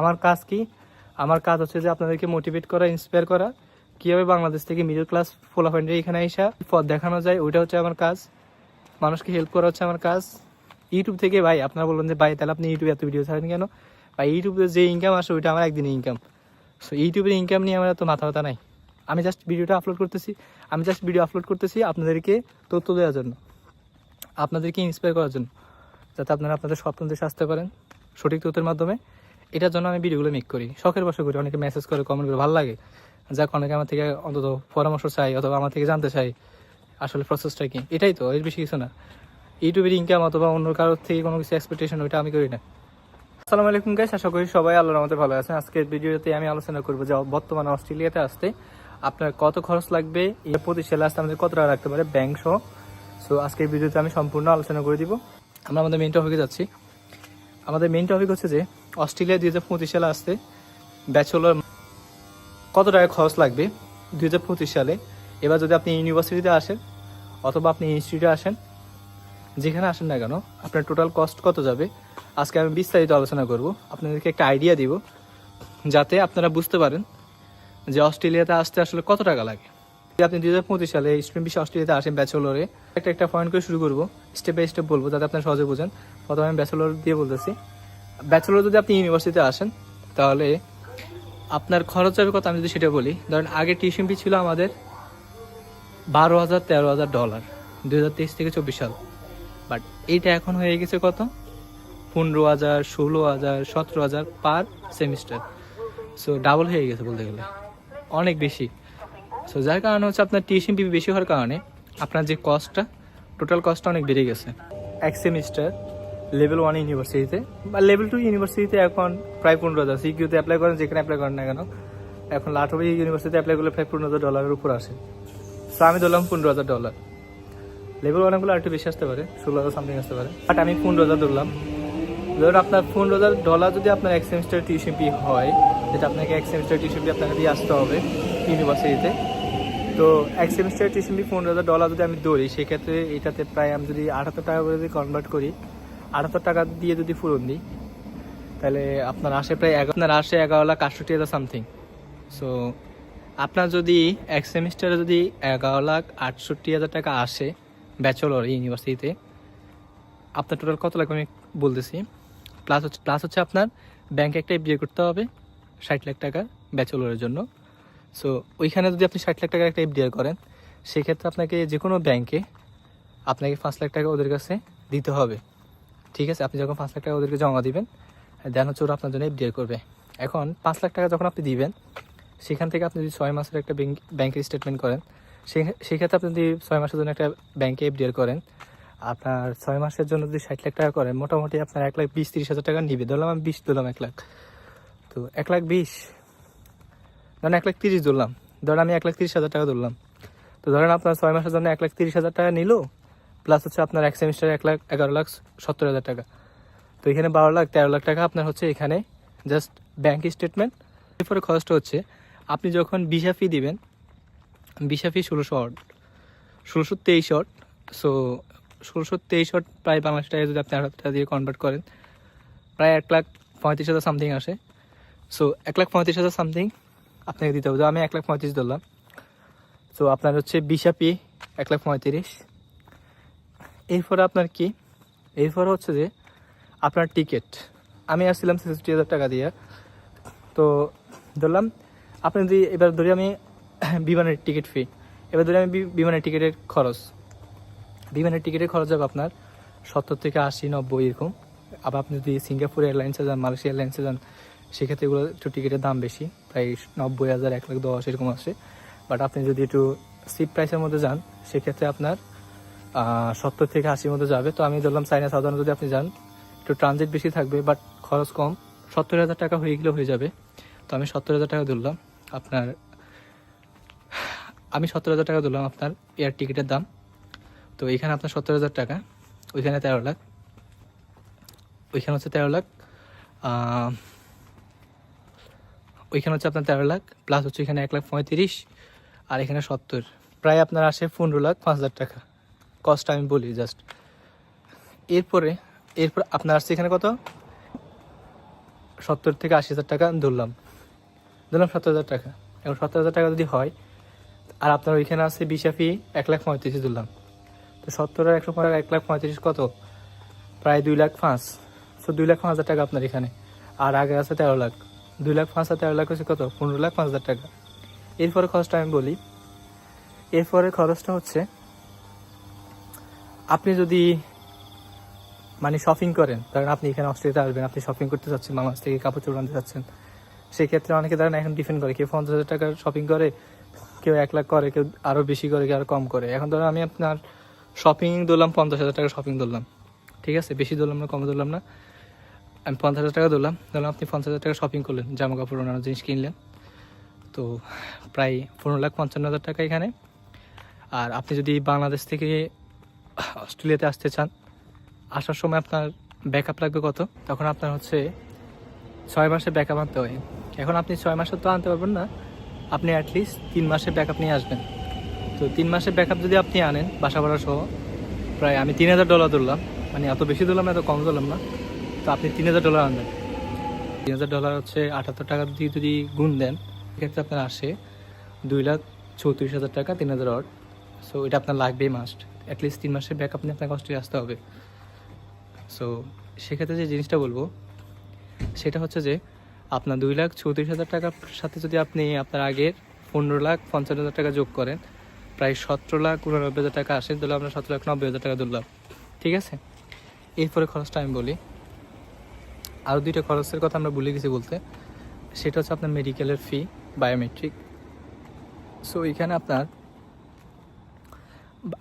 আমার কাজ কি? আমার কাজ হচ্ছে যে আপনাদেরকে মোটিভেট করা ইন্সপায়ার করা। কীভাবে বাংলাদেশ থেকে মিডল ক্লাস ফোলাফান্ডে এখানে আসা পথ দেখানো যায়, ওইটা হচ্ছে আমার কাজ। মানুষকে হেল্প করা হচ্ছে আমার কাজ। ইউটিউব থেকে, ভাই, আপনারা বলবেন যে, ভাই, তাহলে আপনি ইউটিউবে এত ভিডিও ছাড়েন কেন? ভাই ইউটিউবে যে ইনকাম আসে, ওইটা আমার একদিনে ইনকাম সো ইউটিউবের ইনকাম নিয়ে আমার এত মাথা ব্যথা নাই। আমি জাস্ট ভিডিওটা আপলোড করতেছি। আমি জাস্ট ভিডিও আপলোড করতেছি আপনাদেরকে তথ্য দেওয়ার জন্য। আপনাদেরকে ইন্সপায়ার করার জন্য। যাতে আপনারা আপনাদের স্বপ্ন দেশে আসতে পারেন সঠিক তথ্যের মাধ্যমে। এটার জন্য আমি ভিডিওগুলো মেক করি। শখের বসে করি। অনেকে মেসেজ করে কমেন্ট করে, ভালো লাগে। যাক, অনেকে আমার থেকে অন্তত পরামর্শ চাই অথবা আমার থেকে জানতে চাই আসলে প্রসেসটা কি। এটাই তো, এর বেশি কিছু না। ইউটিউবের ইনকাম অথবা অন্য কারোর থেকে কোনো কিছু এক্সপেকটেশন ওইটা আমি করি না। আসসালামু আলাইকুম গাইস আশা করি সবাই আল্লাহর মধ্যে ভালো আছেন। আজকের ভিডিওতে আমি আলোচনা করব যে বর্তমানে অস্ট্রেলিয়াতে আসতে আপনার কত খরচ লাগবে এই প্রতি আসতে আমাদের কত টাকা রাখতে পারে ব্যাংক সহ। সো আজকের ভিডিওতে আমি সম্পূর্ণ আলোচনা করে দিব। আমরা আমাদের মেন টপিকে যাচ্ছি। আমাদের মেন টপিক হচ্ছে যে অস্ট্রেলিয়া দুই হাজার পঁচিশ সালে আসতে ব্যাচেলর কত টাকা খরচ লাগবে দুই হাজার পঁচিশ সালে? এবার যদি আপনি ইউনিভার্সিটিতে আসেন অথবা আপনি ইনস্টিটিউটে আসেন, যেখানে আসেন না কেন, আপনার টোটাল কস্ট কত যাবে? আজকে আমি বিস্তারিত আলোচনা করব। আপনাদেরকে একটা আইডিয়া দিব, যাতে আপনারা বুঝতে পারেন যে অস্ট্রেলিয়াতে আসতে আসলে কত টাকা লাগে। আপনি দুই হাজার পঁচিশ সালে স্টুডেন্ট বিষয়ে অস্ট্রেলিয়াতে আসেন ব্যাচেলরে, একটা একটা পয়েন্ট করে শুরু করব। স্টেপ বাই স্টেপ বলব, যাতে আপনারা সহজে বোঝেন। প্রথমে আমি ব্যাচেলর দিয়ে বলতেছি। ব্যাচেলর যদি আপনি ইউনিভার্সিটিতে আসেন, তাহলে আপনার খরচ কত আমি যদি সেটা বলি? ধরেন আগে টিউশন ফি ছিল আমাদের বারো হাজার, তেরো হাজার ডলার দু হাজার তেইশ থেকে চব্বিশ সাল। বাট এইটা এখন হয়ে গেছে কত? পনেরো হাজার, ষোলো হাজার, সতেরো হাজার পার সেমিস্টার। সো ডাবল হয়ে গেছে বলতে গেলে। অনেক বেশি। সো যার কারণে হচ্ছে আপনার টিউশন ফি বেশি হওয়ার কারণে আপনার যে কস্টটা টোটাল কস্টটা অনেক বেড়ে গেছে। এক সেমিস্টার লেভেল ওয়ান ইউনিভার্সিটিতে বা লেভেল টু ইউনিভার্সিটিতে এখন প্রায় পনেরো হাজার। সিকিউতে অ্যাপ্লাই করেন, যেখানে অ্যাপ্লাই করেন না কেন। এখন লাঠবি ইউনিভার্সিটিতে অ্যাপ্লাই করলে প্রায় পনেরো হাজার ডলারের উপর আসে। সো আমি ধরলাম পনেরো হাজার ডলার লেভেল ওয়ানগুলো আরেকটু বেশি আসতে পারে, ষোলো হাজার সামথিং আসতে পারে। বাট আমি পনেরো হাজার ধরলাম। ধরুন আপনার পনেরো হাজার ডলার যদি আপনার এক সেমিস্টার টিউশন ফি হয়, যেটা আপনাকে এক সেমিস্টার টিউশন ফি আপনাকে দিয়ে আসতে হবে ইউনিভার্সিটিতে তো এক সেমিস্টার টিউশন ফি পনেরো হাজার ডলার যদি আমি ধরি, সেক্ষেত্রে এটাতে প্রায় আমি যদি আটাত্তর টাকা করে যদি কনভার্ট করি আটাত্তর টাকা দিয়ে যদি পূরণ দিই, তাহলে আপনার আসে প্রায় এগারো আপনার আসে এগারো লাখ আটষট্টি হাজার সামথিং সো আপনার যদি এক সেমিস্টারে যদি এগারো লাখ আটষট্টি হাজার টাকা আসে ব্যাচেলর ইউনিভার্সিটিতে আপনার টোটাল কত লাগবে আমি বলতেছি। প্লাস হচ্ছে প্লাস হচ্ছে আপনার ব্যাংকে একটা এফডিআই করতে হবে, ষাট লাখ টাকা ব্যাচেলরের জন্য। সো ওইখানে যদি আপনি ষাট লাখ টাকার একটা এফ এফডিআর করেন, সেক্ষেত্রে আপনাকে যে কোনো ব্যাংকে আপনাকে পাঁচ লাখ টাকা ওদের কাছে দিতে হবে। ঠিক আছে? আপনি যখন পাঁচ লাখ টাকা ওদেরকে জমা দিবেন, দেন হচ্ছে ওরা আপনার জন্য এফডিআর করবে। এখন পাঁচ লাখ টাকা যখন আপনি দিবেন, সেখান থেকে আপনি যদি ছয় মাসের একটা ব্যাংক ব্যাংকের স্টেটমেন্ট করেন সেক্ষেত্রে আপনি যদি ছয় মাসের জন্য একটা ব্যাংকে এফডিআর করেন, আপনার ছয় মাসের জন্য যদি ষাট লাখ টাকা করেন, মোটামুটি আপনার এক লাখ বিশ, তিরিশ হাজার টাকা নিবে। ধরলাম আমি বিশ দিলাম এক লাখ। তো এক লাখ বিশ, ধরেন এক লাখ তিরিশ ধরলাম। ধরেন আমি এক লাখ তিরিশ হাজার টাকা ধরলাম। তো ধরেন আপনার ছয় মাসের জন্য এক লাখ তিরিশ হাজার টাকা নিল প্লাস হচ্ছে আপনার এক সেমিস্টারে এক লাখ, এগারো লাখ, সত্তর হাজার টাকা। তো এখানে বারো লাখ, তেরো লাখ টাকা আপনার হচ্ছে এখানে জাস্ট ব্যাংক স্টেটমেন্ট এরপরে খরচটা হচ্ছে, আপনি যখন ভিসা ফি দিবেন ভিসা ফি ষোলোশো অট ষোলোশো তেইশ অট সো ষোলোশো তেইশ অট প্রায় বাংলাদেশ টাকা যদি আপনি হাজার টাকা দিয়ে কনভার্ট করেন, প্রায় এক লাখ পঁয়ত্রিশ হাজার সামথিং আসে। সো এক লাখ পঁয়ত্রিশ হাজার সামথিং আপনাকে দিতে হবে। আমি এক লাখ পঁয়ত্রিশ ধরলাম। সো আপনার হচ্ছে ভিসা ফি এক লাখ পঁয়ত্রিশ এরপরে আপনার কি? এরপরে হচ্ছে যে আপনার টিকিট আমি আসছিলাম ছেষট্টি হাজার টাকা দিয়ে। তো ধরলাম, আপনি যদি এবার ধরি আমি বিমানের টিকিট ফি এবার ধরি আমি বিমানের টিকিটের খরচ। বিমানের টিকিটের খরচ যাবে আপনার সত্তর থেকে আশি, নব্বই এরকম। আবার আপনি যদি সিঙ্গাপুর এয়ারলাইন্সে যান, মালয়েশিয়া এয়ারলাইন্সে যান, সেক্ষেত্রে এগুলো একটু টিকিটের দাম বেশি। প্রায় নব্বই হাজার, এক লাখ দশ এরকম আসে। বাট আপনি যদি একটু সিট প্রাইসের মধ্যে যান, সেক্ষেত্রে আপনার সত্তর থেকে আশির মধ্যে যাবে। তো আমি ধরলাম চাইনা সাধারণ যদি আপনি যান, একটু ট্রানজিট বেশি থাকবে বাট খরচ কম। সত্তর হাজার টাকা হয়ে গেলে হয়ে যাবে। তো আমি সত্তর হাজার টাকা ধরলাম। আপনার, আমি সত্তর হাজার টাকা ধরলাম আপনার এয়ার টিকিটের দাম। তো এখানে আপনার সত্তর হাজার টাকা, ওইখানে তেরো লাখ। ওইখানে হচ্ছে তেরো লাখ ওইখানে হচ্ছে আপনার তেরো লাখ প্লাস হচ্ছে এখানে এক লাখ পঁয়ত্রিশ, আর এখানে সত্তর। প্রায় আপনার আসে পনেরো লাখ পাঁচ হাজার টাকা। কস্ট আমি বলি জাস্ট এরপরে, এরপর আপনার আসছে এখানে কত? সত্তর থেকে আশি হাজার টাকা ধরলাম। ধরলাম সত্তর হাজার টাকা। এখন সত্তর হাজার টাকা যদি হয়, আর আপনার ওইখানে আছে বিশা ফি এক লাখ পঁয়ত্রিশ ধরলাম। তো সত্তর আর একশো পনেরো এক লাখ পঁয়ত্রিশ কত? প্রায় দুই লাখ পাঁচ। তো দুই লাখ পাঁচ হাজার টাকা আপনার এখানে। আর আগে আছে তেরো লাখ। দুই লাখ পাঁচ আর তেরো লাখ হচ্ছে কত? পনেরো লাখ পাঁচ হাজার টাকা। এরপরে খরচটা আমি বলি। এরপরে খরচটা হচ্ছে আপনি যদি মানে শপিং করেন, ধরেন আপনি এখানে অস্ট্রেলিয়াতে আসবেন, আপনি শপিং করতে চাচ্ছেন বাংলাদেশ থেকে কাপড় চোপড় আনতে চাচ্ছেন সেক্ষেত্রে অনেকে ধরেন এখন ডিফেন্ড করে, কেউ পঞ্চাশ হাজার টাকার শপিং করে, কেউ এক লাখ করে, কেউ আরও বেশি করে, কেউ আরও কম করে। এখন ধরেন আমি আপনার শপিং ধরলাম পঞ্চাশ হাজার টাকা শপিং ধরলাম, ঠিক আছে? বেশি ধরলাম না, কম ধরলাম না। আমি পঞ্চাশ হাজার টাকা ধরলাম ধরলাম আপনি পঞ্চাশ হাজার টাকা শপিং করলেন, জামা কাপড় অন্যান্য জিনিস কিনলেন। তো প্রায় পনেরো লাখ পঞ্চান্ন হাজার টাকা এখানে। আর আপনি যদি বাংলাদেশ থেকে অস্ট্রেলিয়াতে আসতে চান, আসার সময় আপনার ব্যাকআপ লাগবে কত? তখন আপনার হচ্ছে ছয় মাসে ব্যাকআপ আনতে হয়। এখন আপনি ছয় মাসে তো আনতে পারবেন না, আপনি অ্যাটলিস্ট তিন মাসে ব্যাকআপ নিয়ে আসবেন। তো তিন মাসের ব্যাকআপ যদি আপনি আনেন, বাসা ভাড়া সহ, প্রায় আমি তিন হাজার ডলার ধরলাম মানে এত বেশি ধরলাম না, এত কম ধরলাম না, তো আপনি তিন হাজার ডলার আনবেন। তিন হাজার ডলার হচ্ছে আটাত্তর টাকা দিয়ে যদি গুণ দেন সেক্ষেত্রে আপনার আসে দুই লাখ চৌত্রিশ হাজার টাকা তিন হাজার অড সো এটা আপনার লাগবেই মাস্ট অ্যাটলিস্ট তিন মাসের ব্যাকআপ নিয়ে আপনাকে অস্ট্রেলিয়া আসতে হবে। সো সেক্ষেত্রে যে জিনিসটা বলব, সেটা হচ্ছে যে, আপনার দুই লাখ চৌত্রিশ হাজার টাকার সাথে যদি আপনি আপনার আগের পনেরো লাখ পঞ্চান্ন হাজার টাকা যোগ করেন, প্রায় সতেরো লাখ উননব্বই হাজার টাকা আসে, তাহলে আমরা সতেরো লাখ নব্বই হাজার টাকা ধরলাম ঠিক আছে? এরপরে খরচটা আমি বলি। আরও দুইটা খরচের কথা আমরা ভুলে গেছি বলতে। সেটা হচ্ছে আপনার মেডিকেলের ফি বায়োমেট্রিক সো এখানে আপনার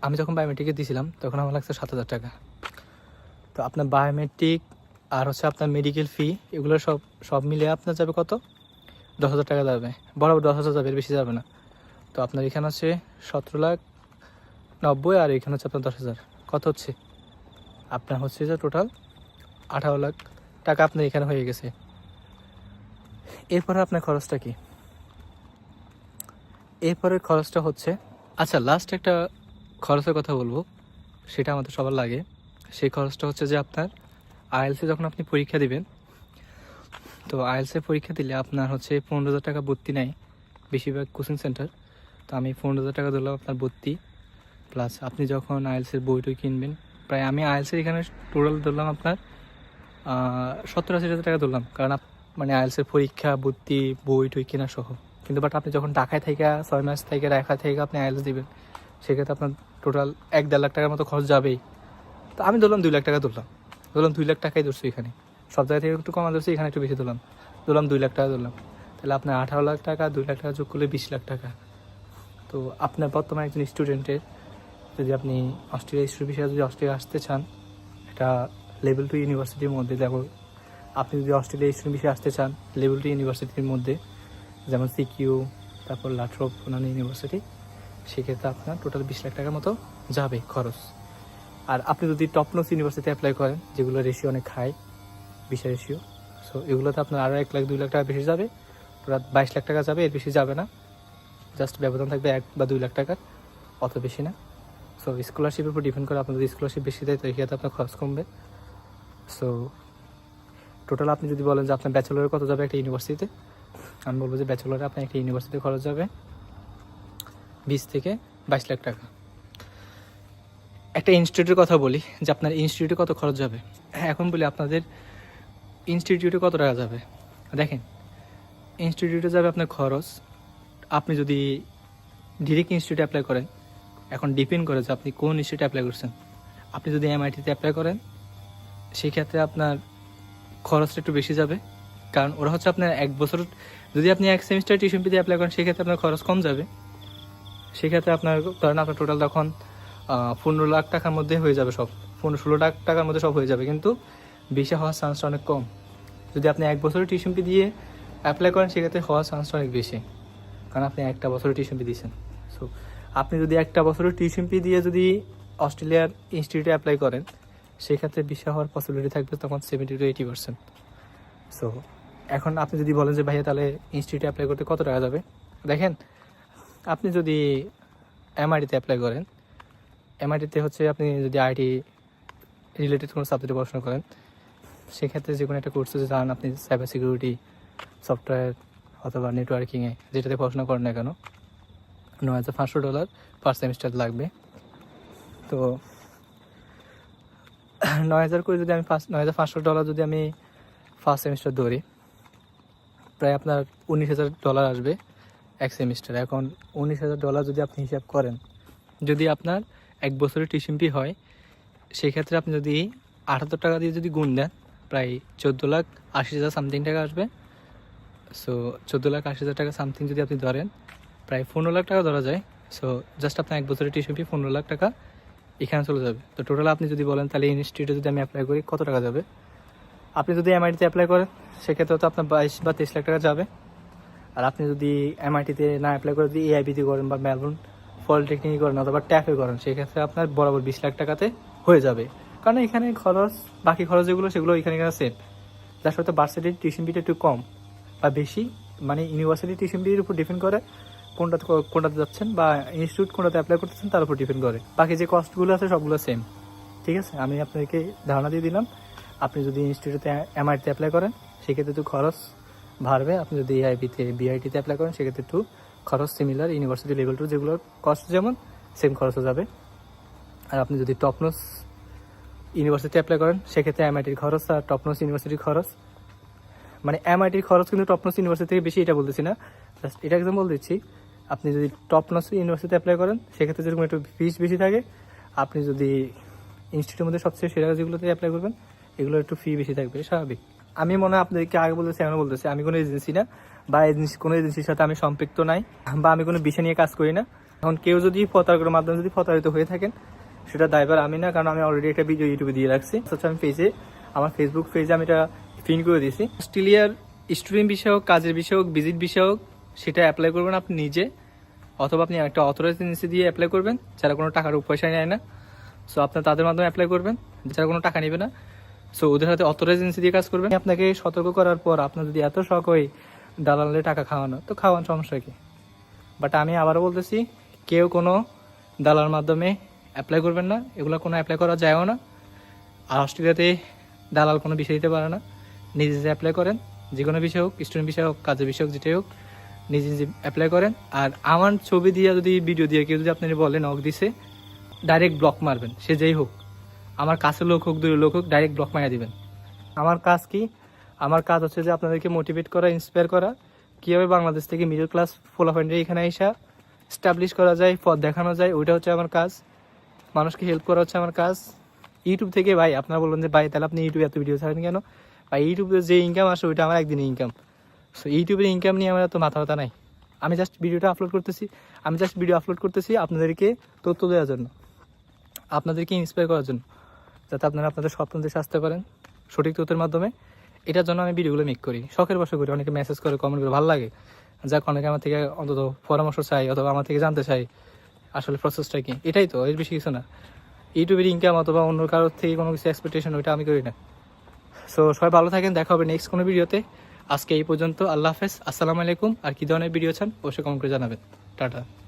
আমি যখন বায়োমেট্রিকে দিয়েছিলাম তখন আমার লাগছে সাত হাজার টাকা। তো আপনার বায়োমেট্রিক আর হচ্ছে আপনার মেডিকেল ফি এগুলো সব সব মিলে আপনার যাবে কত? দশ হাজার টাকা যাবে। বরাবর দশ হাজার যাবে, এর বেশি যাবে না। তো আপনার এখানে আছে সতেরো লাখ নব্বই, আর এখানে হচ্ছে আপনার দশ হাজার। কত হচ্ছে? আপনার হচ্ছে যে টোটাল আঠারো লাখ টাকা আপনার এখানে হয়ে গেছে। এরপরে আপনার খরচটা কি? এরপরের খরচটা হচ্ছে আচ্ছা লাস্ট একটা খরচের কথা বলব, সেটা আমাদের সবার লাগে। সেই খরচটা হচ্ছে যে আপনার আইএলসে যখন আপনি পরীক্ষা দিবেন, তো আইএলসে পরীক্ষা দিলে আপনার হচ্ছে পনেরো হাজার টাকা ভর্তি নেয় বেশিরভাগ কোচিং সেন্টার। তো আমি পনেরো হাজার টাকা ধরলাম আপনার ভর্তি প্লাস আপনি যখন আইএলসের বইটই কিনবেন, প্রায় আমি আইএলসের এখানে টোটাল ধরলাম আপনার সত্তর আশি হাজার টাকা ধরলাম, কারণ মানে আইএলসের পরীক্ষা, ভর্তি বই টই কেনা সহ। কিন্তু বাট আপনি যখন ঢাকায় থেকে ছয় মাস থেকে ঢাকা থেকে আপনি আইএলস দিবেন, সেক্ষেত্রে আপনার টোটাল এক দেড় লাখ টাকার মতো খরচ যাবেই। তো আমি ধরলাম দুই লাখ টাকা ধরলাম। ধরলাম দুই লাখ টাকাই ধরছি এখানে সব জায়গা থেকে একটু কমা ধরছি, এখানে একটু বেশি ধরলাম। ধরলাম দুই লাখ টাকা ধরলাম। তাহলে আপনার আঠারো লাখ টাকা, দুই লাখ টাকা যোগ করলে বিশ লাখ টাকা। তো আপনার বর্তমানে একজন স্টুডেন্টের যদি আপনি অস্ট্রেলিয়া স্টুডেন্ট বিষয়ে যদি অস্ট্রেলিয়া আসতে চান এটা লেভেল টু ইউনিভার্সিটির মধ্যে, দেখো, আপনি যদি অস্ট্রেলিয়া স্টুডেন্ট বিষয়ে আসতে চান লেভেল টু ইউনিভার্সিটির মধ্যে, যেমন সিকিউ তারপর লাট্রপ ইউনিভার্সিটি সেক্ষেত্রে আপনার টোটাল বিশ লাখ টাকার মতো যাবে খরচ। আর আপনি যদি টপনোস ইউনিভার্সিটি অ্যাপ্লাই করেন, যেগুলো রেশিও অনেক হাই বিশা রেশিও সো এগুলোতে আপনার আরও এক লাখ, দুই লাখ টাকা বেশি যাবে। টোটাল বাইশ লাখ টাকা যাবে, এর বেশি যাবে না। জাস্ট ব্যবধান থাকবে এক বা দুই লাখ টাকার, অত বেশি না। সো স্কলারশিপের উপর ডিপেন্ড করে আপনার যদি স্কলারশিপ বেশি দেয় তো এক্ষেত্রে আপনার খরচ কমবে। সো টোটাল আপনি যদি বলেন যে আপনার ব্যাচেলরের কত যাবে একটা ইউনিভার্সিটিতে আমি বলব যে ব্যাচেলরে আপনার একটা ইউনিভার্সিটিতে খরচ যাবে। বিশ থেকে বাইশ লাখ টাকা। একটা ইনস্টিটিউটের কথা বলি, যে আপনার ইনস্টিটিউটে কত খরচ যাবে হ্যাঁ এখন বলি আপনাদের ইনস্টিটিউটে কত টাকা যাবে? দেখেন, ইনস্টিটিউটে যাবে আপনার খরচ, আপনি যদি ডিরেক্ট ইনস্টিটিউটে অ্যাপ্লাই করেন, এখন ডিপেন্ড করে যে আপনি কোন ইনস্টিটিউটে অ্যাপ্লাই করছেন। আপনি যদি এমআইটিতে অ্যাপ্লাই করেন সেই ক্ষেত্রে আপনার খরচটা একটু বেশি যাবে, কারণ ওরা হচ্ছে আপনার এক বছর, যদি আপনি এক সেমিস্টার টিউশন ফিতে অ্যাপ্লাই করেন, সেক্ষেত্রে আপনার খরচ কম যাবে। সেক্ষেত্রে আপনার ধরেন আপনার টোটাল তখন পনেরো লাখ টাকার মধ্যে হয়ে যাবে সব। পনেরো ষোলো লাখ টাকার মধ্যে সব হয়ে যাবে। কিন্তু বেশি হওয়ার চান্সটা অনেক কম। যদি আপনি এক বছরের টিউশন ফি দিয়ে অ্যাপ্লাই করেন, সেক্ষেত্রে হওয়ার চান্সটা অনেক বেশি। কারণ আপনি একটা বছরের টিউশন ফি দিয়েছেন। সো আপনি যদি একটা বছরের টিউশন ফি দিয়ে যদি অস্ট্রেলিয়ার ইনস্টিটিউটে অ্যাপ্লাই করেন, সেক্ষেত্রে বিষয় হওয়ার পসিবিলিটি থাকবে তখন seventy to eighty percent so এখন আপনি যদি বলেন যে, ভাইয়া, তাহলে ইনস্টিটিউটে অ্যাপ্লাই করতে কত টাকা যাবে? দেখেন আপনি যদি এমআইটিতে অ্যাপ্লাই করেন এমআইটিতে হচ্ছে আপনি যদি আইটি রিলেটেড কোনো সাবজেক্টে পড়াশোনা করেন, সেক্ষেত্রে যে কোনো একটা কোর্সে যান, আপনি সাইবার সিকিউরিটি সফটওয়্যার অথবা নেটওয়ার্কিংয়ে যেটাতে পড়াশোনা করেন না কেন নয় হাজার পাঁচশো ডলার পার সেমিস্টার লাগবে। তো নয় হাজার করে যদি আমি পাঁচ নয় হাজার পাঁচশো ডলার যদি আমি ফার্স্ট সেমিস্টার ধরি, প্রায় আপনার উনিশ হাজার ডলার আসবে। এক সেমিস্টার। এখন উনিশ হাজার ডলার যদি আপনি হিসাব করেন, যদি আপনার এক বছরের ফি হয়, সেক্ষেত্রে আপনি যদি আটাত্তর টাকা দিয়ে যদি গুণ দেন, প্রায় চোদ্দ লাখ আশি হাজার সামথিং টাকা আসবে। সো চোদ্দ লাখ আশি হাজার টাকা সামথিং যদি আপনি ধরেন, প্রায় পনেরো লাখ টাকা ধরা যায়। সো জাস্ট আপনার এক বছরের ফি পনেরো লাখ টাকা এখানে চলে যাবে। তো টোটাল আপনি যদি বলেন, তাহলে ইনস্টিটিউটে যদি আমি অ্যাপ্লাই করি, কত টাকা যাবে? আপনি যদি এমআইটিতে অ্যাপ্লাই করেন, সেক্ষেত্রে তো আপনার বাইশ বা তেইশ লাখ টাকা যাবে। আর আপনি যদি এমআইটিতে না অ্যাপ্লাই করে যদি এআইবিতে করেন বা মেলবোর্ন পলিটেকনিক করেন অথবা ট্যাপে করেন, সেক্ষেত্রে আপনার বরাবর বিশ লাখ টাকাতে হয়ে যাবে। কারণ এখানে খরচ, বাকি খরচ যেগুলো সেগুলো এখানে এখানে সেম যার সাথে ভার্সিটির টিউশন ফিটা একটু কম বা বেশি মানে ইউনিভার্সিটি টিউশন ফির উপর ডিপেন্ড করে কোনটাতে কোনটাতে যাচ্ছেন বা ইনস্টিটিউট কোনটাতে অ্যাপ্লাই করতেছেন, তার উপর ডিপেন্ড করে। বাকি যে কস্টগুলো আছে, সবগুলো সেম ঠিক আছে? আমি আপনাকে ধারণা দিয়ে দিলাম। আপনি যদি ইনস্টিটিউটে এমআইটিতে অ্যাপ্লাই করেন, সেক্ষেত্রে একটু খরচ বাড়বে। আপনি যদি এআইবিতে বিআইটিতে অ্যাপ্লাই করেন, সেক্ষেত্রে একটু খরচ সিমিলার ইউনিভার্সিটি লেভেল টু যেগুলো কস্ট যেমন সেম খরচও যাবে। আর আপনি যদি টপনোস ইউনিভার্সিটি অ্যাপ্লাই করেন, সেক্ষেত্রে এমআইটির খরচ আর টপনোস ইউনিভার্সিটির খরচ। মানে এমআইটির খরচ কিন্তু টপনোস ইউনিভার্সিটি থেকে বেশি, এটা বলতেছি না। জাস্ট এটা একদম বলে দিচ্ছি। আপনি যদি টপনোস ইউনিভার্সিটি অ্যাপ্লাই করেন, সেক্ষেত্রে যেরকম একটু ফিস বেশি থাকে, আপনি যদি ইনস্টিটিউটের মধ্যে সবচেয়ে সেরা যেগুলোতে অ্যাপ্লাই করবেন এগুলো একটু ফি বেশি থাকবে, স্বাভাবিক। আমি মনে হয় আপনাদেরকে আগে বলতেছি এখনও বলতেছি, আমি কোনো এজেন্সি না, বা এজেন্সি কোনো এজেন্সির সাথে আমি সম্পৃক্ত নাই, বা আমি কোনো বিষয় নিয়ে কাজ করি না। এখন কেউ যদি প্রতারকের মাধ্যমে যদি প্রতারিত হয়ে থাকেন, সেটা দায়বার আমি না, কারণ আমি অলরেডি একটা ভিডিও ইউটিউবে দিয়ে রাখছি। অথচ আমি পেজে আমার ফেসবুক পেজে আমি এটা ফিন করে দিয়েছি। অস্ট্রেলিয়ার স্টুডেন্ট বিষয় হোক, কাজের বিষয় হোক ভিজিট বিষয় হোক, সেটা অ্যাপ্লাই করবেন আপনি নিজে, অথবা আপনি একটা অথরাইজ এজেন্সি দিয়ে অ্যাপ্লাই করবেন, যারা কোনো টাকার পয়সা নেয় না। সো আপনার তাদের মাধ্যমে অ্যাপ্লাই করবেন, যারা কোনো টাকা নেবে না। সো ওদের হাতে অথরাইজ এজেন্সি দিয়ে কাজ করবেন। আপনাকে সতর্ক করার পর আপনার যদি এত শখ হয় দালালে টাকা খাওয়ানো, তো খাওয়ান সমস্যা কি? বাট আমি আবারও বলতেছি, কেউ কোনো দালার মাধ্যমে অ্যাপ্লাই করবেন না। এগুলো কোনো অ্যাপ্লাই করা যায়ও না। আর অস্ট্রেলিয়াতে দালাল কোনো বিষয় দিতে পারে না। নিজে নিজে অ্যাপ্লাই করেন। যে কোনো বিষয় হোক স্টুডেন্ট বিষয় হোক, কাজের বিষয় হোক, যেটাই হোক, নিজে নিজে অ্যাপ্লাই করেন। আর আমার ছবি দিয়ে যদি ভিডিও দিয়ে কেউ যদি আপনি বলেন অক দিছে ডাইরেক্ট ব্লক মারবেন, সে যেই হোক। আমার কাছের লোক হোক, দূরের লোক হোক ডাইরেক্ট ব্লক মারা দিবেন। আমার কাজ কি? আমার কাজ হচ্ছে যে আপনাদেরকে মোটিভেট করা ইন্সপায়ার করা। কীভাবে বাংলাদেশ থেকে মিডল ক্লাস ফোলাফাইন্ডে এখানে এসা স্টাবলিশ করা যায়, পথ দেখানো যায়, ওইটা হচ্ছে আমার কাজ। মানুষকে হেল্প করা হচ্ছে আমার কাজ। ইউটিউব থেকে ভাই, আপনারা বললেন যে, ভাই, তাহলে আপনি ইউটিউবে এত ভিডিও ছাড়েন কেন? বা ইউটিউবে যে ইনকাম আসে, ওইটা আমার একদিনের ইনকাম সো ইউটিউবের ইনকাম নিয়ে আমার এত মাথা ব্যথা নাই। আমি জাস্ট ভিডিওটা আপলোড করতেছি। আমি জাস্ট ভিডিও আপলোড করতেছি আপনাদেরকে তথ্য দেওয়ার জন্য। আপনাদেরকে ইন্সপায়ার করার জন্য। যাতে আপনারা আপনাদের স্বপ্নদের স্বাস্থ্য করেন সঠিক তথ্যের মাধ্যমে। এটার জন্য আমি ভিডিওগুলো মেক করি। শখের বসে করি। অনেকে মেসেজ করে কমেন্ট করে, ভালো লাগে। যাক, অনেকে আমার থেকে অন্তত পরামর্শ চাই অথবা আমার থেকে জানতে চাই আসলে প্রসেসটা কি। এটাই তো, এর বেশি কিছু না। ইউটিউবের ইনকাম অথবা অন্য কারোর থেকে কোনো কিছু এক্সপেকটেশন ওইটা আমি করি না। সো সবাই ভালো থাকেন, দেখা হবে নেক্সট কোনো ভিডিওতে আজকে এই পর্যন্ত, আল্লাহ হাফেজ। আসসালামু আলাইকুম। আর কি ধরনের ভিডিও চান, অবশ্যই কমেন্ট করে জানাবেন। টাটা।